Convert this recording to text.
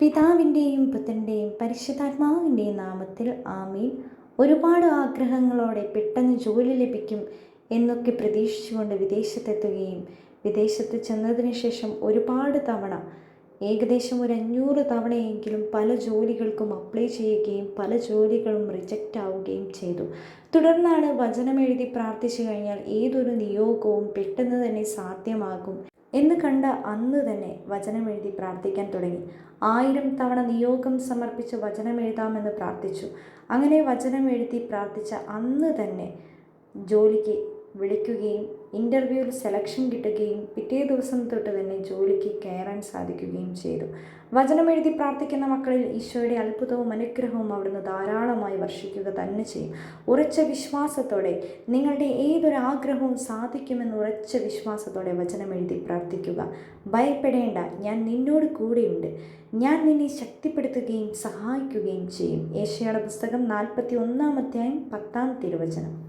പിതാവിന്റെയും പുത്രന്റെയും പരിശുദ്ധാത്മാവിന്റെയും നാമത്തിൽ ആമീൻ. ഒരുപാട് ആഗ്രഹങ്ങളോടെ പെട്ടെന്ന് ജോലി ലഭിക്കും എന്നൊക്കെ പ്രതീക്ഷിച്ചുകൊണ്ട് വിദേശത്തെത്തുകയും വിദേശത്ത് ചെന്നതിന് ശേഷം ഒരുപാട് തവണ ഏകദേശം ഒരു അഞ്ഞൂറ് തവണയെങ്കിലും പല ജോലികൾക്കും അപ്ലൈ ചെയ്യുകയും പല ജോലികളും റിജക്റ്റ് ആവുകയും ചെയ്തു. തുടർന്നാണ് വചനമെഴുതി പ്രാർത്ഥിച്ചു കഴിഞ്ഞാൽ ഏതൊരു നിയോഗവും പെട്ടെന്ന് തന്നെ സാധ്യമാകും എന്ന് കണ്ട അന്ന് തന്നെ വചനമെഴുതി പ്രാർത്ഥിക്കാൻ തുടങ്ങി. ആയിരം തവണ നിയോഗം സമർപ്പിച്ച് വചനമെഴുതാമെന്ന് പ്രാർത്ഥിച്ചു. അങ്ങനെ വചനമെഴുതി പ്രാർത്ഥിച്ച അന്ന് തന്നെ ജോലിക്ക് വിളിക്കുകയും ഇന്റർവ്യൂവിൽ സെലക്ഷൻ കിട്ടുകയും പിറ്റേ ദിവസം തൊട്ട് തന്നെ ജോലിക്ക് കയറാൻ സാധിക്കുകയും ചെയ്തു. വചനമെഴുതി പ്രാർത്ഥിക്കുന്ന മക്കളിൽ ഈശോയുടെ അത്ഭുതവും അനുഗ്രഹവും അവിടുന്ന് ധാരാളമായി വർഷിക്കുക തന്നെ ചെയ്യും. ഉറച്ച വിശ്വാസത്തോടെ നിങ്ങളുടെ ഏതൊരു ആഗ്രഹവും സാധിക്കുമെന്ന് ഉറച്ച വിശ്വാസത്തോടെ വചനമെഴുതി പ്രാർത്ഥിക്കുക. ഭയപ്പെടേണ്ട ഞാൻ നിന്നോട് കൂടെയുണ്ട്. ഞാൻ നിന്നെ ശക്തിപ്പെടുത്തുകയും സഹായിക്കുകയും ചെയ്യും. ഏഷ്യയുടെ പുസ്തകം നാൽപ്പത്തി ഒന്നാം അധ്യായം പത്താം തിരുവചനം.